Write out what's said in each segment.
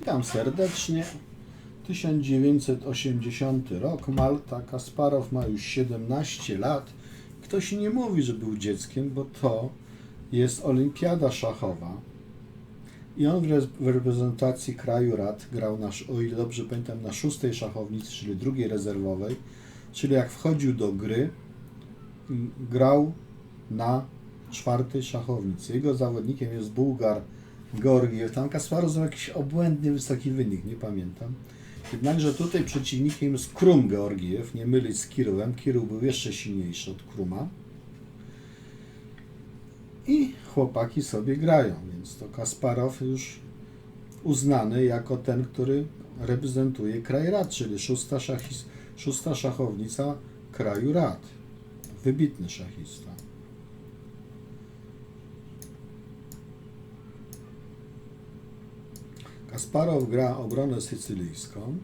Witam serdecznie. 1980 rok, Malta. Kasparow ma już 17 lat. Ktoś nie mówi, że był dzieckiem, bo to jest olimpiada szachowa. I on w, re- w reprezentacji kraju rad grał, na, o ile dobrze pamiętam, na szóstej szachownicy, czyli drugiej rezerwowej. Czyli jak wchodził do gry, m, grał na czwartej szachownicy. Jego zawodnikiem jest Bułgar Georgiew. Tam Kasparow zrobił jakiś obłędnie wysoki wynik, nie pamiętam. Jednakże tutaj przeciwnikiem jest Krum Georgiew, nie mylić z Kirowem. Kirow był jeszcze silniejszy od Kruma. I chłopaki sobie grają, więc to Kasparow już uznany jako ten, który reprezentuje kraj rad, czyli szósta, szachis, szósta szachownica kraju rad. Wybitny szachista. Kasparow gra obronę sycylijską.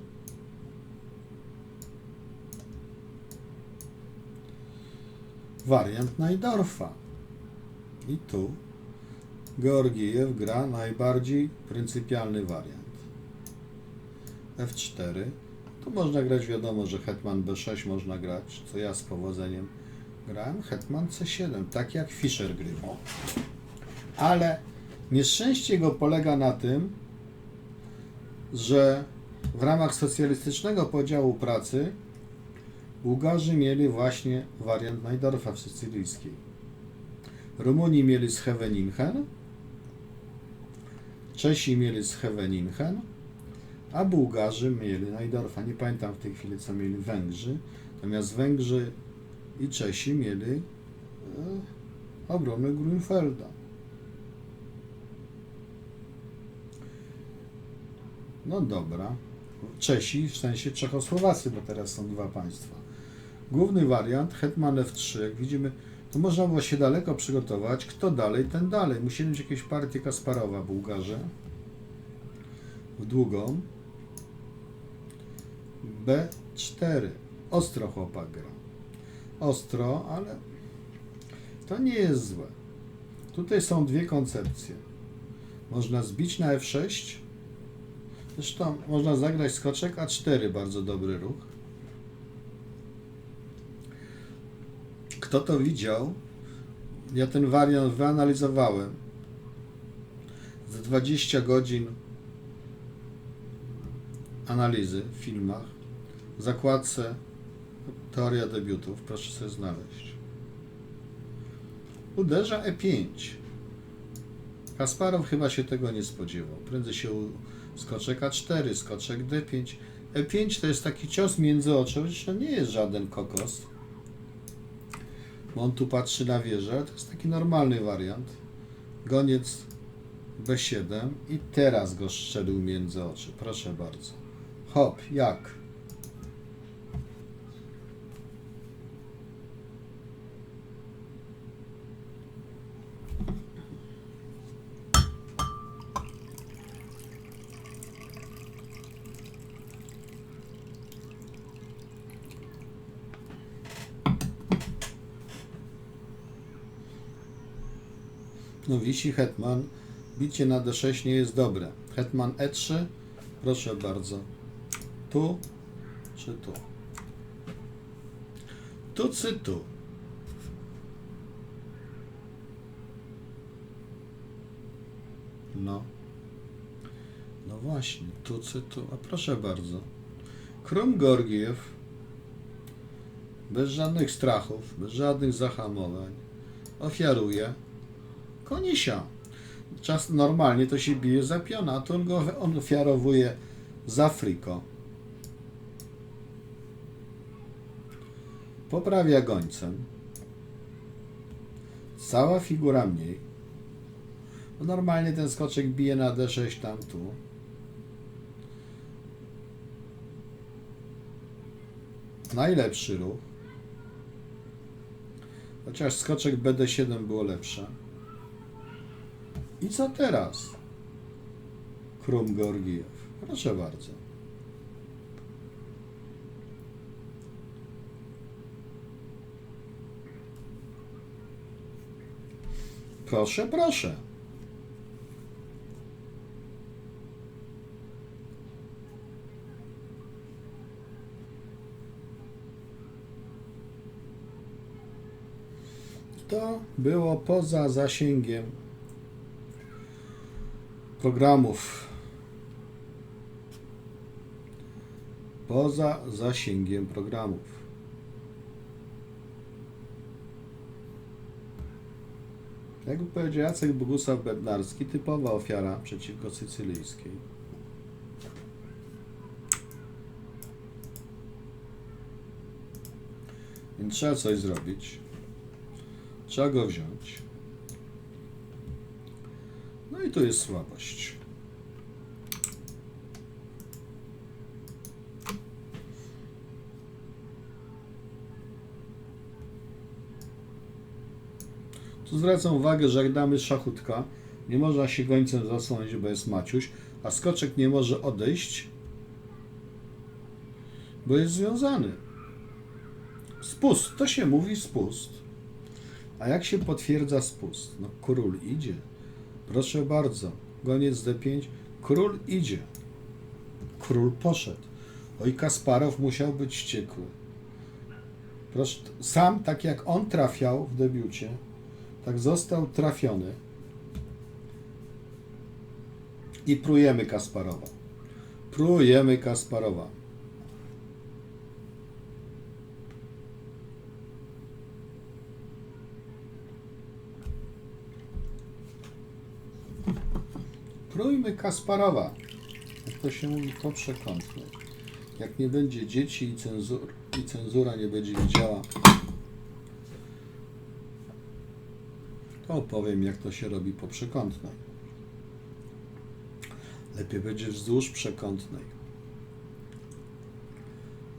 Wariant Najdorfa. I tu Georgiejew gra najbardziej pryncypialny wariant. F4. Tu można grać, wiadomo, że Hetman B6 można grać, co ja z powodzeniem grałem. Hetman C7, tak jak Fischer grywał. Ale nieszczęście jego polega na tym, że w ramach socjalistycznego podziału pracy Bułgarzy mieli właśnie wariant Najdorfa w sycylijskiej. Rumuni mieli Scheveningen, Czesi mieli Scheveningen, a Bułgarzy mieli Najdorfa. Nie pamiętam w tej chwili, co mieli Węgrzy. Natomiast Węgrzy i Czesi mieli e, obronę Grunfelda. No dobra. Czesi w sensie Czechosłowacy, bo teraz są dwa państwa. Główny wariant, Hetman F3, jak widzimy, to można było się daleko przygotować. Kto dalej, ten dalej. Musieli mieć jakieś partie Kasparowa, Bułgarze. W długą. B4. Ostro chłopak gra. Ostro, ale to nie jest złe. Tutaj są dwie koncepcje. Można zbić na F6. Zresztą można zagrać skoczek A4, bardzo dobry ruch. Kto to widział? Ja ten wariant wyanalizowałem. Za 20 godzin analizy w filmach, w zakładce Teoria debiutów, proszę sobie znaleźć. Uderza E5. Kasparow chyba się tego nie spodziewał. Prędzej się. Skoczek A4, skoczek D5. E5 to jest taki cios między oczy, to nie jest żaden kokos. Bo on tu patrzy na wieżę, to jest taki normalny wariant. Goniec B7 i teraz go strzelił między oczy. Proszę bardzo. Hop, jak? Wisi hetman. Bicie na D6 nie jest dobre. Hetman E3. Proszę bardzo. Tu czy tu? Tu czy tu? No. No właśnie, tu czy tu? A proszę bardzo. Krum Gorgiew bez żadnych strachów, bez żadnych zahamowań ofiaruje konisia. Czas normalnie to się bije za piona, a tu on go on ofiarowuje za friko. Poprawia gońcem. Cała figura mniej. No normalnie ten skoczek bije na D6 tam tu. Najlepszy ruch. Chociaż skoczek BD7 było lepsze. I co teraz? Krum Georgiew. Proszę bardzo. Proszę, proszę. To było poza zasięgiem programów. Poza zasięgiem programów. Jakby powiedział Jacek Bogusław Bednarski, typowa ofiara przeciwko sycylijskiej. Więc trzeba coś zrobić. Trzeba go wziąć. No i tu jest słabość. Tu zwracam uwagę, że jak damy szachutka, nie można się gońcem zasłonić, bo jest Maciuś, a skoczek nie może odejść, bo jest związany. Spust, to się mówi spust. A jak się potwierdza spust? No król idzie. Proszę bardzo, goniec D5, król idzie. Król poszedł. Oj, Kasparow musiał być wściekły. Proszę, sam, tak jak on trafiał w debiucie, tak został trafiony. I prujemy Kasparowa. Prujemy Kasparowa. Prójmy Kasparowa. Jak to się mówi, to przekątne. Jak nie będzie dzieci i, cenzur, i cenzura nie będzie widziała, to opowiem, jak to się robi po przekątnej. Lepiej będzie wzdłuż przekątnej.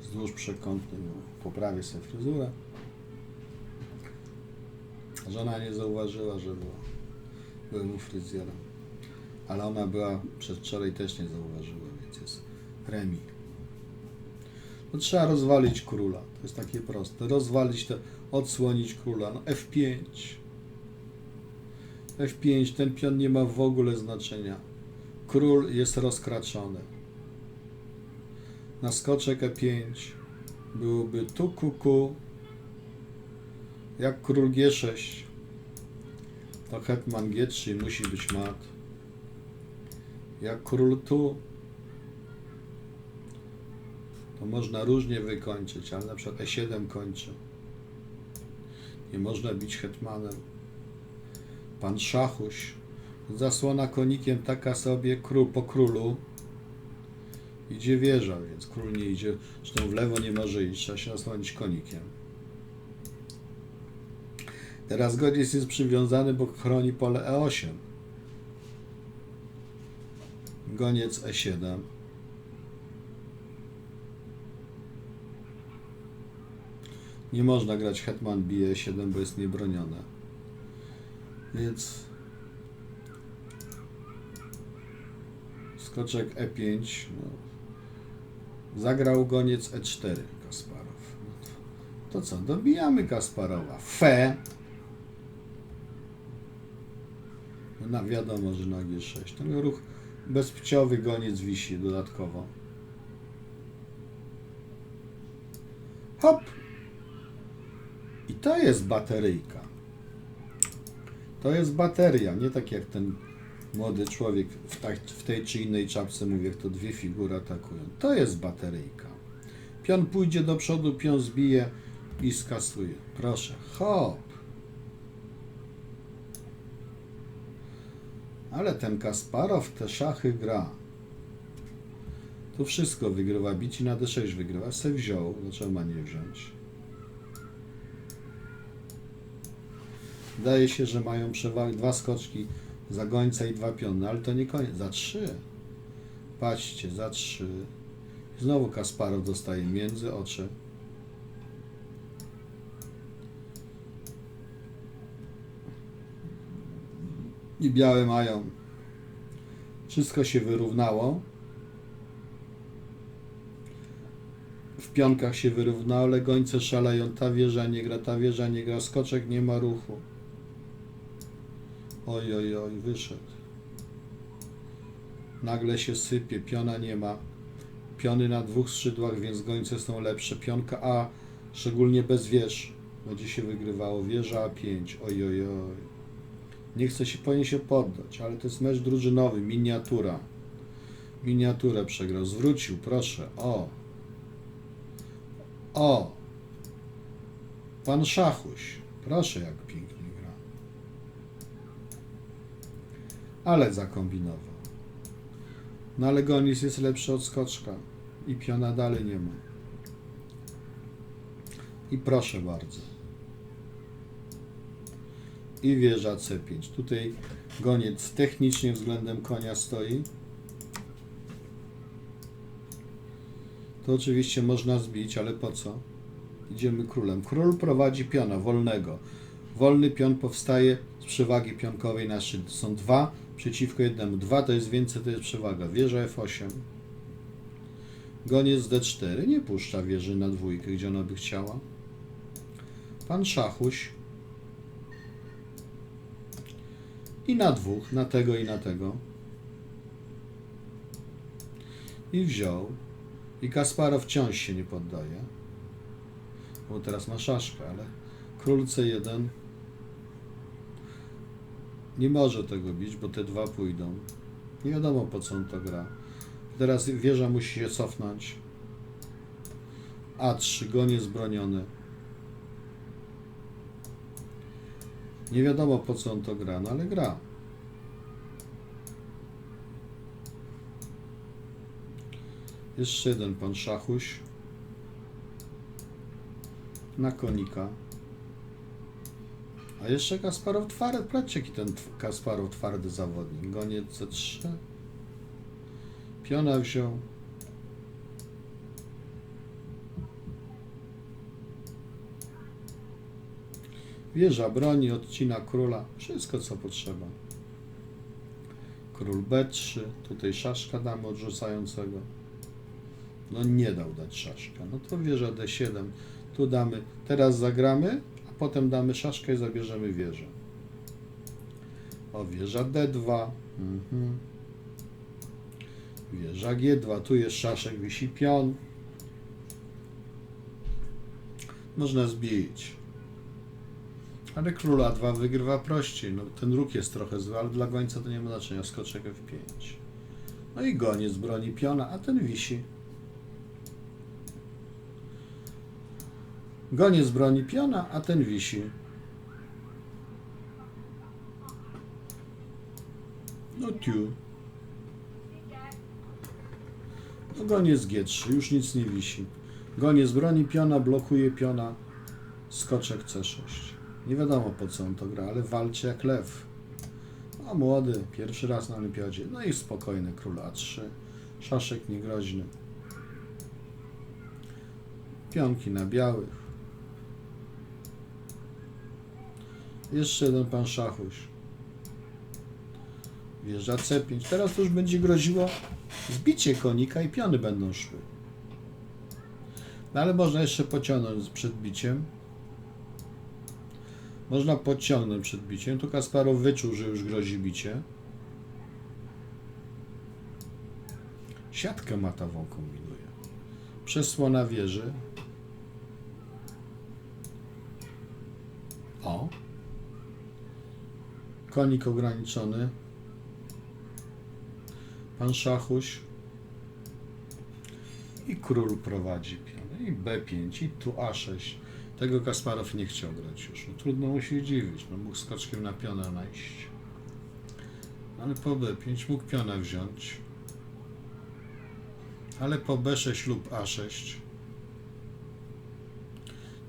Wzdłuż przekątnej. No, poprawię sobie fryzurę. Żona nie zauważyła, że była. Byłem u fryzjera. Ale ona była przedwczoraj też nie zauważyła, więc jest remi. No, trzeba rozwalić króla. To jest takie proste. Rozwalić to, odsłonić króla. No F5. F5, ten pion nie ma w ogóle znaczenia. Król jest rozkraczony. Na skoczek E5 byłoby tu kuku, jak król G6. To hetman G3 musi być mat. Jak król tu, to można różnie wykończyć, ale na przykład E7 kończy. Nie można bić hetmanem. Pan Szachuś. Zasłona konikiem taka sobie król po królu. Idzie wieża, więc król nie idzie. Zresztą w lewo nie może iść, trzeba się nasłonić konikiem. Teraz goniec jest przywiązany, bo chroni pole E8. Goniec E E7. Nie można grać hetman bije 7, bo jest niebronione. Więc skoczek E5. No. Zagrał goniec E4 Kasparow. To, to co? Dobijamy Kasparowa. Fe. No wiadomo, że na G6. Ten ruch bezpłciowy goniec wisi dodatkowo. Hop! I to jest bateryjka. To jest bateria, nie tak jak ten młody człowiek w, tak, w tej czy innej czapce mówi, jak to dwie figury atakują. To jest bateryjka. Pion pójdzie do przodu, pion zbije i skasuje. Proszę, hop. Ale ten Kasparow te szachy gra. Tu wszystko wygrywa. Bici na D6 wygrywa. Se wziął, dlaczego ma nie wziąć? Wydaje się, że mają przewagę dwa skoczki za gońca i dwa piony, ale to nie koniec. Za trzy. Patrzcie, za trzy. Znowu Kasparow dostaje między oczy. I białe mają. Wszystko się wyrównało. W pionkach się wyrównało, ale gońce szaleją. Ta wieża nie gra, ta wieża nie gra. Skoczek nie ma ruchu. Oj, oj, oj, wyszedł. Nagle się sypie, piona nie ma. Piony na dwóch skrzydłach, więc gońce są lepsze. Pionka A, szczególnie bez wież, Będzie się wygrywało wieża A5. Oj, oj, oj. Nie chce się, powinien się poddać, ale to jest mecz drużynowy, miniatura. Miniaturę przegrał. Zwrócił, proszę. O. O. Pan Szachuś. Proszę, jak pięknie gra. Ale zakombinował. No ale Gonis jest lepszy od skoczka. I piona dalej nie ma. I proszę bardzo. I wieża C5. Tutaj goniec technicznie względem konia stoi. To oczywiście można zbić, ale po co? Idziemy królem. Król prowadzi piona wolnego. Wolny pion powstaje z przewagi pionkowej na szczyt. Są dwa przeciwko jednemu. Dwa to jest więcej, to jest przewaga. Wieża F8. Goniec D4. Nie puszcza wieży na dwójkę, gdzie ona by chciała. Pan Szachuś. I na dwóch, na tego i na tego. I wziął. I Kasparow wciąż się nie poddaje. Bo teraz ma szaszkę, ale król C1 nie może tego bić, bo te dwa pójdą. Nie wiadomo po co on to gra. Teraz wieża musi się cofnąć. A3, goniec broniony. Nie wiadomo po co on to gra, no ale gra. Jeszcze jeden pan Szachuś. Na konika. A jeszcze Kasparow twardy. Patrzcie jaki ten Kasparow twardy zawodnik. Goniec C3. Piona wziął. Wieża broni, odcina króla. Wszystko co potrzeba. Król B3. Tutaj szaszka damy odrzucającego. No nie dał dać szaszka. No to wieża D7. Tu damy. Teraz zagramy, a potem damy szaszkę i zabierzemy wieżę. O, wieża D2. Mhm. Wieża G2. Tu jest szaszek, wisi pion. Można zbić. Ale król A2 wygrywa prościej. No, ten róg jest trochę zły, ale dla gońca to nie ma znaczenia. Skoczek F5. No i goniec broni piona, a ten wisi. Goniec broni piona, a ten wisi. No tiu. No goniec G3, już nic nie wisi. Goniec broni piona, blokuje piona. Skoczek C6. Nie wiadomo po co on to gra, ale walczy jak lew. No młody, pierwszy raz na olimpiadzie. No i spokojny król A3. Szaszek niegroźny. Pionki na białych. Jeszcze jeden pan Szachuś. Wieża C5. Teraz już będzie groziło zbicie konika i piony będą szły. No ale można jeszcze pociągnąć przed biciem. Można podciągnąć przed biciem. Tu Kasparow wyczuł, że już grozi bicie. Siatkę matową kombinuje. Przesłona wieży. O. Konik ograniczony. Pan Szachuś. I król prowadzi piony. I B5. I tu A6. Tego Kasparow nie chciał grać już. No, trudno mu się dziwić. No, mógł skoczkiem na piona najść. Ale po B5 mógł piona wziąć. Ale po B6 lub A6.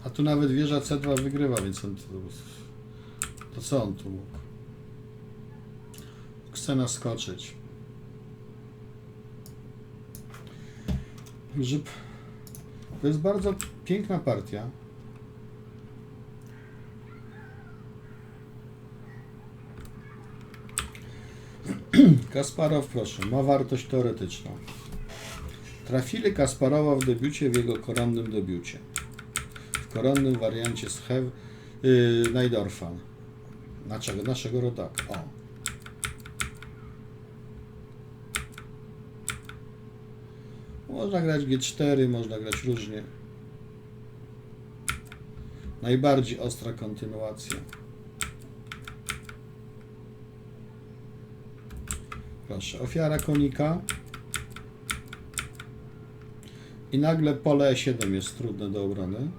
A tu nawet wieża C2 wygrywa, więc on to, to co on tu mógł? Chce naskoczyć. Grzyb. To jest bardzo piękna partia. Kasparow, proszę, ma wartość teoretyczną. Trafili Kasparowa w debiucie w jego koronnym debiucie. W koronnym wariancie z Hew, yy, Najdorfa. Naszego, naszego rodaka. O. Można grać G4, można grać różnie. Najbardziej ostra kontynuacja. Proszę, ofiara konika. I nagle pole E7 jest trudne do obrony.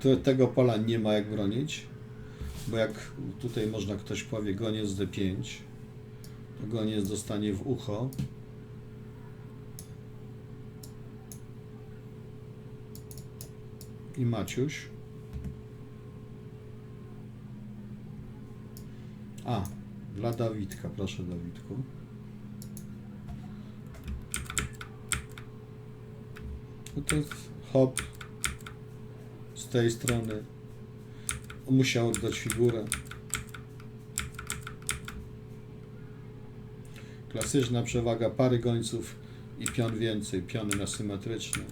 Tu, tego pola nie ma jak bronić, bo jak tutaj można ktoś powie goniec D5, to goniec dostanie w ucho. I Maciuś. A, dla Dawidka, proszę Dawidku. No to jest hop z tej strony. Musiał oddać figurę. Klasyczna przewaga pary gońców i pion więcej, piony asymetryczne.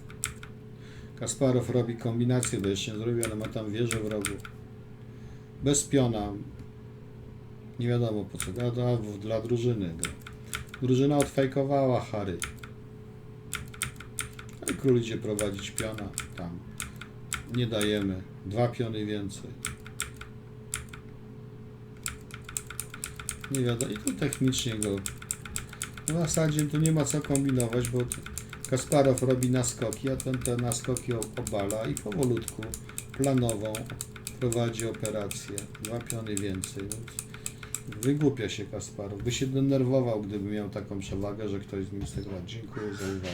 Kasparow robi kombinację, bo jeszcze nie zrobił, ale ma tam wieżę w rogu. Bez piona. Nie wiadomo po co. A, to dla drużyny. Bo drużyna odfajkowała Harry. No i król idzie prowadzić piona. Tam. Nie dajemy. Dwa piony więcej. Nie wiadomo. I tu technicznie go. No w zasadzie tu nie ma co kombinować, bo Kasparow robi naskoki, a ten te naskoki obala i powolutku, planową prowadzi operację. Dwa piony więcej. Więc wygłupia się Kasparow. By się denerwował, gdyby miał taką przewagę, że ktoś z nim lat. Dziękuję za uwagę.